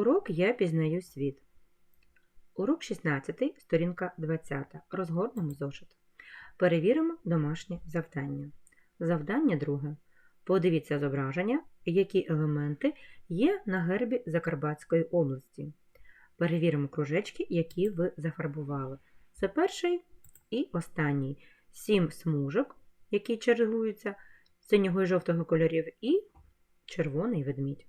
Урок Я пізнаю світ. Урок 16, сторінка 20. Розгорнемо зошит. Перевіримо домашнє завдання. Завдання друге. Подивіться зображення, які елементи є на гербі Закарпатської області. Перевіримо кружечки, які ви зафарбували. Це перший і останній. Сім смужок, які чергуються синього і жовтого кольорів, і червоний ведмідь.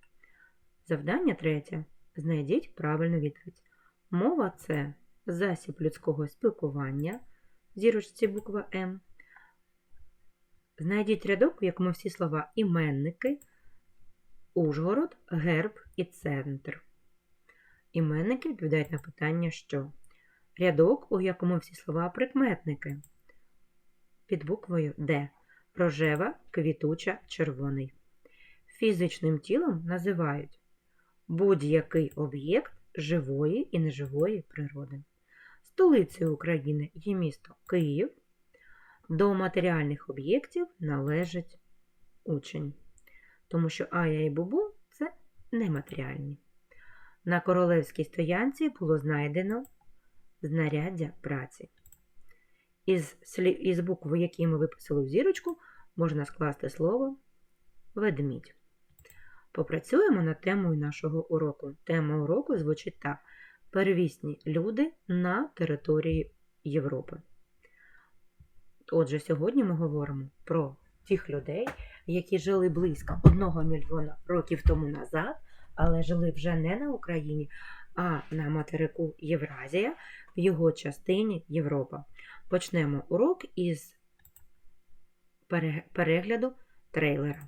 Завдання третє. Знайдіть правильну відповідь. Мова це засіб людського спілкування, зірочці буква М. Знайдіть рядок, в якому всі слова іменники, Ужгород, герб і центр. Іменники відповідають на питання що? Рядок, у якому всі слова прикметники. Під буквою Д. Рожева, квітуча, червоний. Фізичним тілом називають будь-який об'єкт живої і неживої природи. Столицею України є місто Київ. До матеріальних об'єктів належить учень, тому що Ая і Бубу це нематеріальні. На королевській стоянці було знайдено знаряддя праці. Із, слів, із букви, які ми виписали в зірочку, можна скласти слово ведмідь. Попрацюємо над темою нашого уроку. Тема уроку звучить так: Первісні люди на території Європи. Отже, сьогодні ми говоримо про тих людей, які жили близько 1 мільйона років тому назад, але жили вже не на Україні, а на материку Євразія, в його частині Європа. Почнемо урок із перегляду трейлера.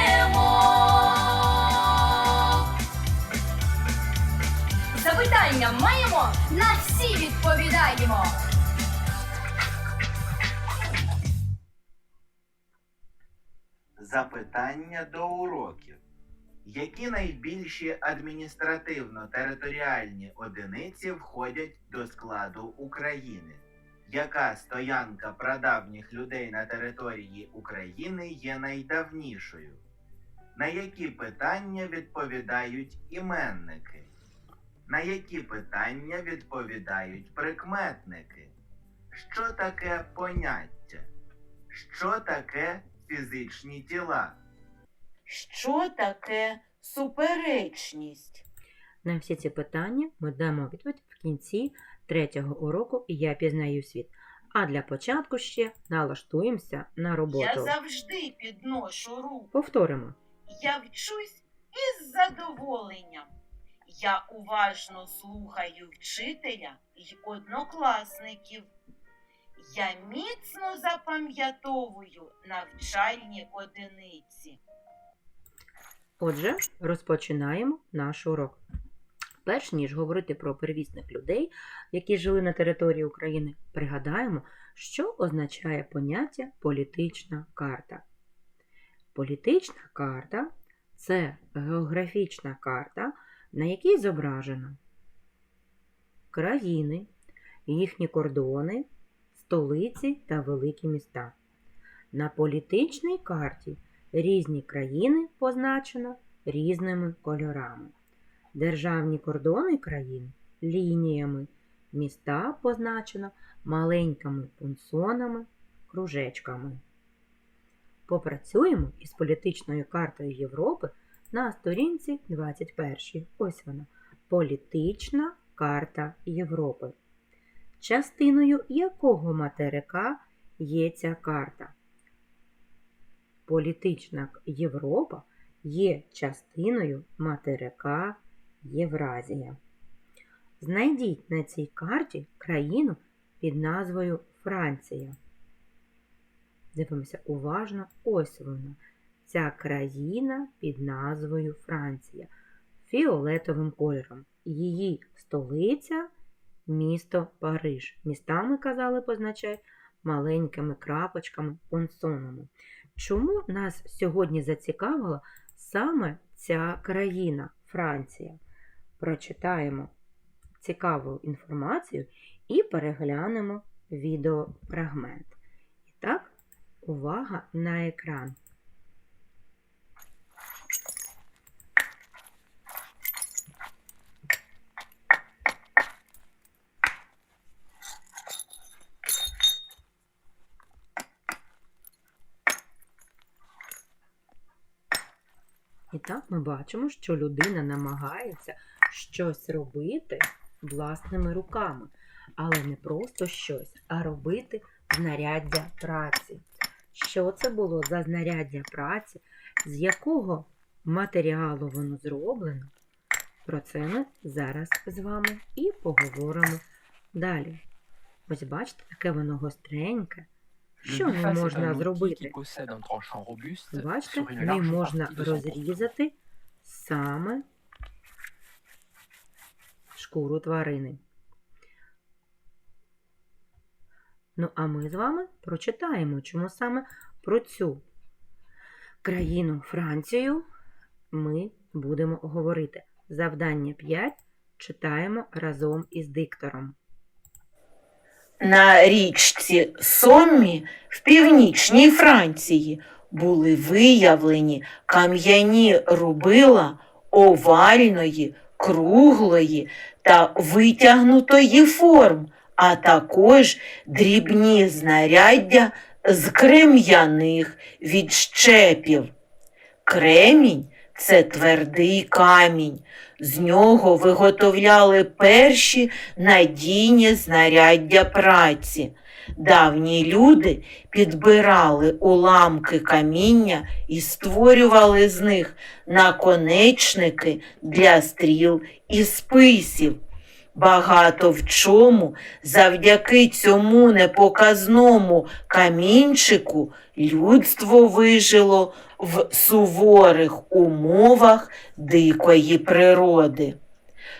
Запитання маємо, на всі відповідаємо. Запитання до уроків. Які найбільші адміністративно-територіальні одиниці входять до складу України? Яка стоянка прадавніх людей на території України є найдавнішою? На які питання відповідають іменники? На які питання відповідають прикметники? Що таке поняття? Що таке фізичні тіла? Що таке суперечність? На всі ці питання ми дамо відповідь в кінці третього уроку Я пізнаю світ. А для початку ще налаштуємося на Я роботу. завжди підношу руку. Повторимо. Я вчусь із задоволенням. Я уважно слухаю вчителя й однокласників. Я міцно запам'ятовую навчальні одиниці. Отже, розпочинаємо наш урок. Перш ніж говорити про первісних людей, які жили на території України, пригадаємо, що означає поняття політична карта. Політична карта це географічна карта, на якій зображено країни, їхні кордони, столиці та великі міста. На політичній карті різні країни позначено різними кольорами. Державні кордони країн лініями, міста позначено маленькими пунсонами, кружечками. Попрацюємо із політичною картою Європи на сторінці 21. Ось вона. Політична карта Європи. Частиною якого материка є ця карта? Політична Європа є частиною материка Євразія. Знайдіть на цій карті країну під назвою Франція. Дивимося уважно. Ось вона. Ця країна під назвою Франція. Фіолетовим кольором. Її столиця місто Париж. Містами, казали, позначають маленькими крапочками, понсонами. Чому нас сьогодні зацікавила саме ця країна Франція? Прочитаємо цікаву інформацію і переглянемо відеофрагмент. І так, увага на екран. І так ми бачимо, що людина намагається щось робити власними руками, але не просто щось, а робити знаряддя праці. Що це було за знаряддя праці, з якого матеріалу воно зроблено? Про це ми зараз з вами і поговоримо далі. Ось бачите, таке воно гостреньке. Що не можна зробити? Бачите, une можна розрізати саме шкуру тварини. Ну, а ми з вами прочитаємо, чому саме про цю країну Францію ми будемо говорити. Завдання 5 читаємо разом із диктором. На річці Соммі в північній Франції були виявлені кам'яні рубила овальної, круглої та витягнутої форм, а також дрібні знаряддя з крем'яних відщепів. Кремінь це твердий камінь. З нього виготовляли перші надійні знаряддя праці. Давні люди підбирали уламки каміння і створювали з них наконечники для стріл і списів. Багато в чому завдяки цьому непоказному камінчику людство вижило в суворих умовах дикої природи.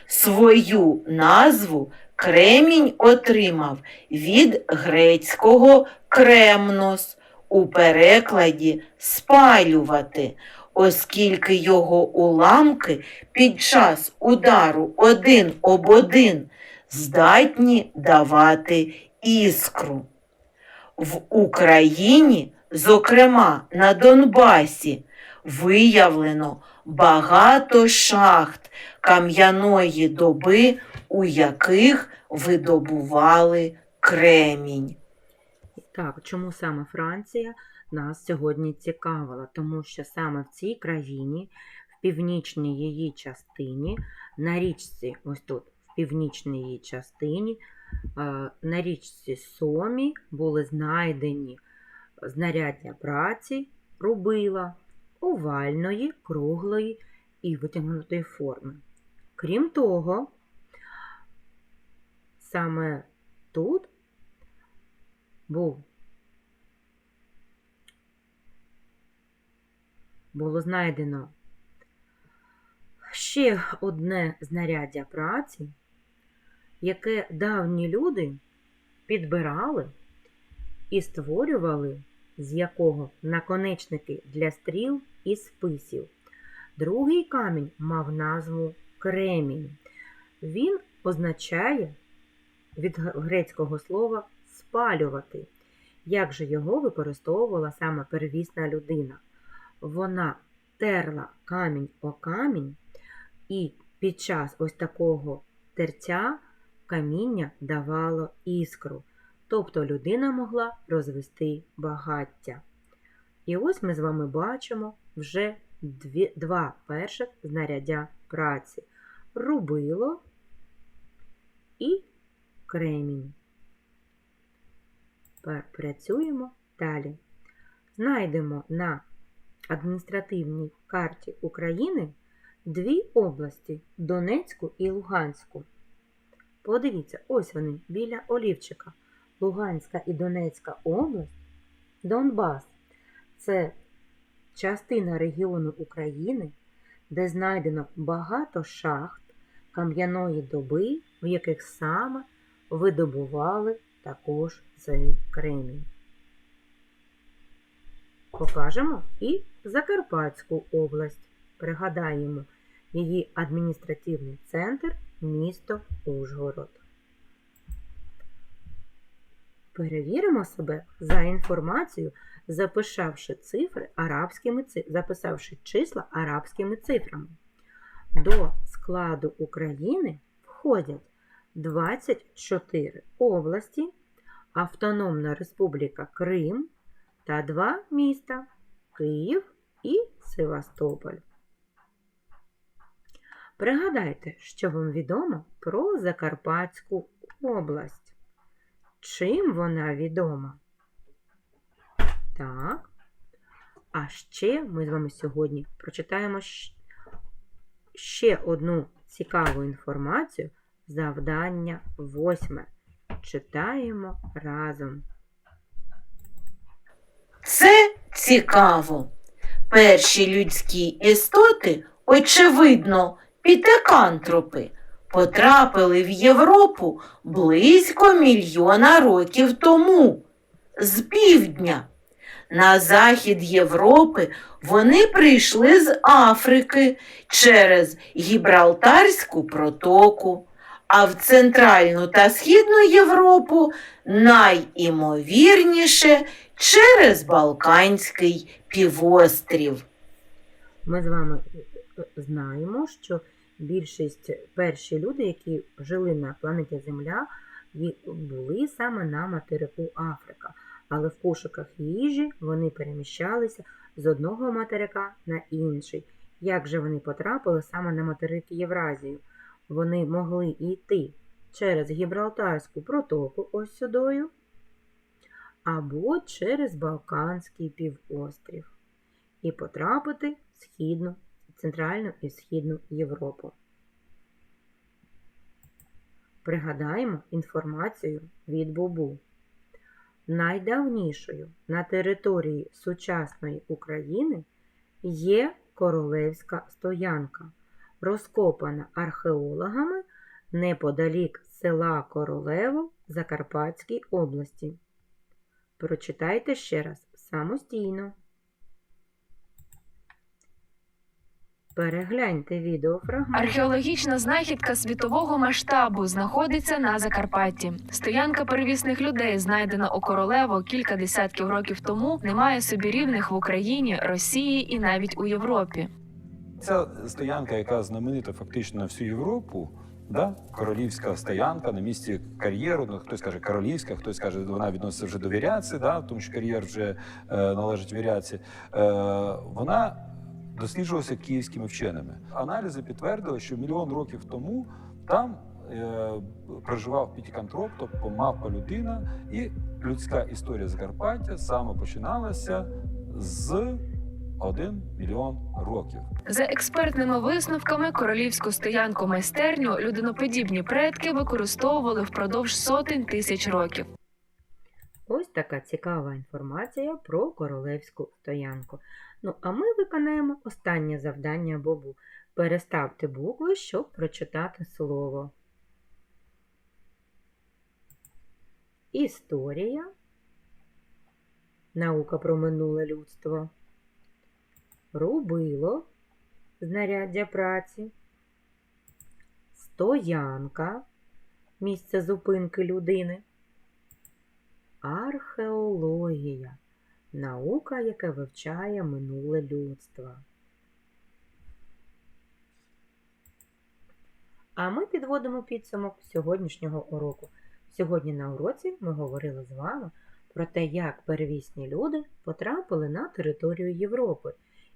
Свою назву кремінь отримав від грецького кремнос у перекладі спалювати, оскільки його уламки під час удару один об один здатні давати іскру. В Україні, зокрема на Донбасі, виявлено багато шахт кам'яної доби, у яких видобували кремінь. Так, чому саме Франція нас сьогодні цікавила? Тому що саме в цій країні, в північній її частині, на річці, ось тут, в північній її частині, е, на річці Сомі були знайдені знаряддя праці, рубила овальної, круглої і витягнутої форми. Крім того, саме тут був було знайдено ще одне знаряддя праці, яке давні люди підбирали і створювали, з якого наконечники для стріл і списів. Другий камінь мав назву кремінь. Він означає від грецького слова спалювати. Як же його використовувала саме первісна людина? Вона терла камінь о камінь, і під час ось такого терця каміння давало іскру. Тобто людина могла розвести багаття. І ось ми з вами бачимо вже дві, два перших знаряддя праці: рубило і кремінь. Працюємо далі. Знайдемо на адміністративній карті України дві області Донецьку і Луганську. Подивіться, ось вони біля Олівчика. Луганська і Донецька область, Донбас. Це частина регіону України, де знайдено багато шахт кам'яної доби, в яких саме видобували також цей кремінь. Покажемо і Закарпатську область. Пригадаємо її адміністративний центр місто Ужгород. Перевіримо себе за інформацією, записавши цифри арабськими записавши числа арабськими цифрами. До складу України входять 24 області, Автономна Республіка Крим та два міста Київ і Севастополь. Пригадайте, що вам відомо про Закарпатську область. Чим вона відома? Так. А ще ми з вами сьогодні прочитаємо ще одну цікаву інформацію. Завдання восьме. Читаємо разом. Це цікаво. Перші людські істоти, очевидно, пітекантропи, потрапили в Європу близько мільйона років тому, з півдня. На захід Європи вони прийшли з Африки через Гібралтарську протоку, а в Центральну та Східну Європу найімовірніше через Балканський півострів. Ми з вами е, знаємо, що більшість перші люди, які жили на планеті Земля, були саме на материку Африка. Але в пошуках їжі вони переміщалися з одного материка на інший. Як же вони потрапили саме на материк Євразію? Вони могли йти через Гібралтарську протоку ось сюдою, або через Балканський півострів і потрапити в Східну, Центральну і Східну Європу. Пригадаємо інформацію від Бубу. Найдавнішою на території сучасної України є королевська стоянка, розкопана археологами неподалік села Королево Закарпатській області. Прочитайте ще раз самостійно. Перегляньте відеофрагмент. Археологічна знахідка світового масштабу знаходиться на Закарпатті. Стоянка перевісних людей, знайдена у Королево кілька десятків років тому, не має собі рівних в Україні, Росії і навіть у Європі. Ця стоянка, яка знаменита фактично на всю Європу, да? королівська стоянка на місці кар'єру. Ну, хтось каже королівська, хтось каже, вона відноситься вже до віряці, да? тому що кар'єр вже е, належить віряці. Е, вона досліджувалася київськими вченими. Аналізи підтвердили, що мільйон років тому там е, проживав пітікантроп, тобто мавпа людина, і людська історія Закарпаття саме починалася з 1 мільйон років. За експертними висновками, королівську стоянку майстерню людиноподібні предки використовували впродовж сотень тисяч років. Ось така цікава інформація про королевську стоянку. Ну, а ми виконаємо останнє завдання Бобу. Переставте букви, щоб прочитати слово. Історія. Наука про минуле людство. Рубило. Знаряддя праці. Стоянка. Місце зупинки людини. Археологія наука, яка вивчає минуле людство. А ми підводимо підсумок сьогоднішнього уроку. Сьогодні на уроці ми говорили з вами про те, як первісні люди потрапили на територію Європи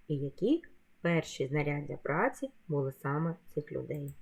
і які перші знаряддя праці були саме цих людей.